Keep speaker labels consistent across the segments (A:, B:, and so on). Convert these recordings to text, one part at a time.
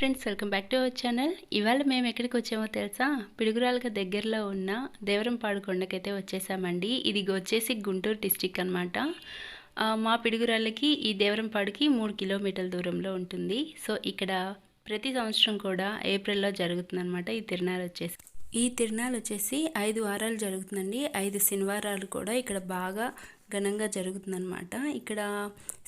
A: Friends welcome back to our channel ఇవాళ మేము ఎక్కడికి వచ్చామో తెలుసా? పిడుగురాలకు దగ్గరలో ఉన్న దేవరంపాడు కొండకైతే వచ్చేసామండి. ఇది వచ్చేసి గుంటూరు డిస్టిక్ అనమాట మా పిడుగురాళ్ళకి ఈ దేవరంపాడుకి మూడు కిలోమీటర్ల దూరంలో ఉంటుంది. సో ఇక్కడ ప్రతి సంవత్సరం కూడా ఏప్రిల్లో జరుగుతుందన్నమాట ఈ తిరునాలు వచ్చేసి. ఈ తిరునాలు వచ్చేసి ఐదు వారాలు జరుగుతుందండి. ఐదు శనివారాలు కూడా ఇక్కడ బాగా ఘనంగా జరుగుతుందనమాట ఇక్కడ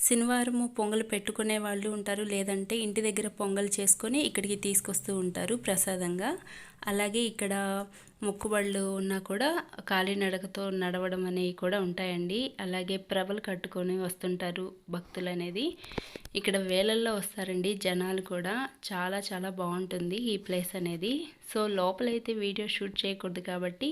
A: శనివారము పొంగలు పెట్టుకునే వాళ్ళు ఉంటారు లేదంటే ఇంటి దగ్గర పొంగల్ చేసుకొని ఇక్కడికి తీసుకొస్తూ ఉంటారు ప్రసాదంగా. అలాగే ఇక్కడ మొక్కుబళ్ళు ఉన్నా కూడా కాలినడకతో నడవడం అనేవి కూడా ఉంటాయండి. అలాగే ప్రభలు కట్టుకొని వస్తుంటారు భక్తులు అనేది. ఇక్కడ వేలల్లో వస్తారండి జనాలు కూడా. చాలా చాలా బాగుంటుంది ఈ ప్లేస్ అనేది. సో లోపలైతే వీడియో షూట్ చేయకూడదు కాబట్టి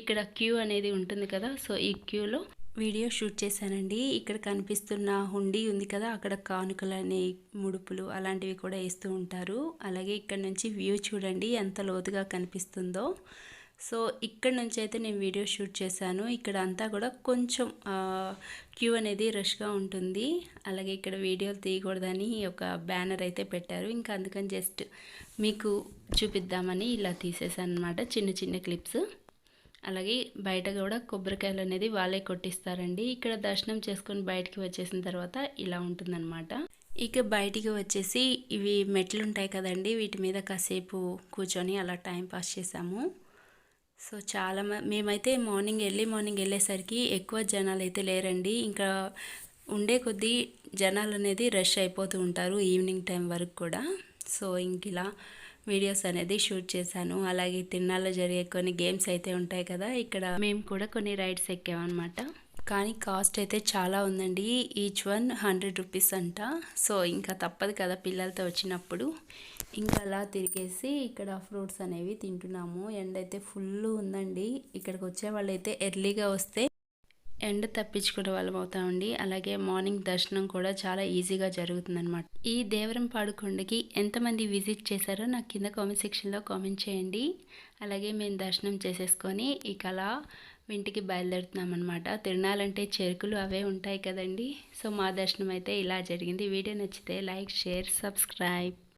A: ఇక్కడ క్యూ అనేది ఉంటుంది కదా. సో ఈ క్యూలో వీడియో షూట్ చేశానండి. ఇక్కడ కనిపిస్తున్న హుండీ ఉంది కదా అక్కడ కానుకలు అనే ముడుపులు అలాంటివి కూడా వేస్తూ ఉంటారు. అలాగే ఇక్కడ నుంచి వ్యూ చూడండి ఎంత లోతుగా కనిపిస్తుందో. సో ఇక్కడ నుంచి అయితే నేను వీడియో షూట్ చేశాను. ఇక్కడ అంతా కూడా కొంచెం క్యూ అనేది రష్గా ఉంటుంది. అలాగే ఇక్కడ వీడియోలు తీయకూడదని ఒక బ్యానర్ అయితే పెట్టారు. ఇంకా అందుకని జస్ట్ మీకు చూపిద్దామని ఇలా తీసేసాను అనమాట చిన్న చిన్న క్లిప్స్. అలాగే బయట కూడా కొబ్బరికాయలు అనేది వాళ్ళే కొట్టిస్తారండి. ఇక్కడ దర్శనం చేసుకొని బయటికి వచ్చేసిన తర్వాత ఇలా ఉంటుందన్నమాట. ఇక బయటికి వచ్చేసి ఇవి మెట్లు ఉంటాయి కదండి. వీటి మీద కాసేపు కూర్చొని అలా టైం పాస్ చేసాము సో చాలా మేమైతే మార్నింగ్ ఎర్లీ మార్నింగ్ వెళ్ళేసరికి ఎక్కువ జనాలు అయితే లేరండి. ఇంకా ఉండే కొద్దీ జనాలు అనేది రష్ అయిపోతూ ఉంటారు ఈవినింగ్ టైం వరకు కూడా. సో ఇంక ఇలా వీడియోస్ అనేది షూట్ చేశాను. అలాగే తిన్నాలో జరిగే కొన్ని గేమ్స్ అయితే ఉంటాయి కదా ఇక్కడ మేము కూడా కొన్ని రైడ్స్ ఎక్కామన్నమాట. కానీ కాస్ట్ అయితే చాలా ఉందండి. ఈచ్ వన్ హండ్రెడ్ రూపీస్ అంట. సో ఇంకా తప్పదు కదా పిల్లలతో వచ్చినప్పుడు. ఇంకా అలా తిరిగేసి ఇక్కడ ఫ్రూట్స్ అనేవి తింటున్నాము. ఎండ అయితే ఫుల్ ఉందండి. ఇక్కడికి వచ్చే వాళ్ళైతే ఎర్లీగా వస్తే ఎండ తప్పించుకునే వాళ్ళం అవుతామండి. అలాగే మార్నింగ్ దర్శనం కూడా చాలా ఈజీగా జరుగుతుందనమాట ఈ దేవరం కొండకి ఎంతమంది విజిట్ చేశారో నాకు కింద కామెంట్ సెక్షన్లో కామెంట్ చేయండి. అలాగే మేము దర్శనం చేసేసుకొని ఇక అలా ఇంటికి బయలుదేరుతున్నాం అనమాట తిరణాలంటే చెరుకులు అవే ఉంటాయి కదండి. సో మా దర్శనం అయితే ఇలా జరిగింది. వీడియో నచ్చితే లైక్ షేర్ సబ్స్క్రైబ్.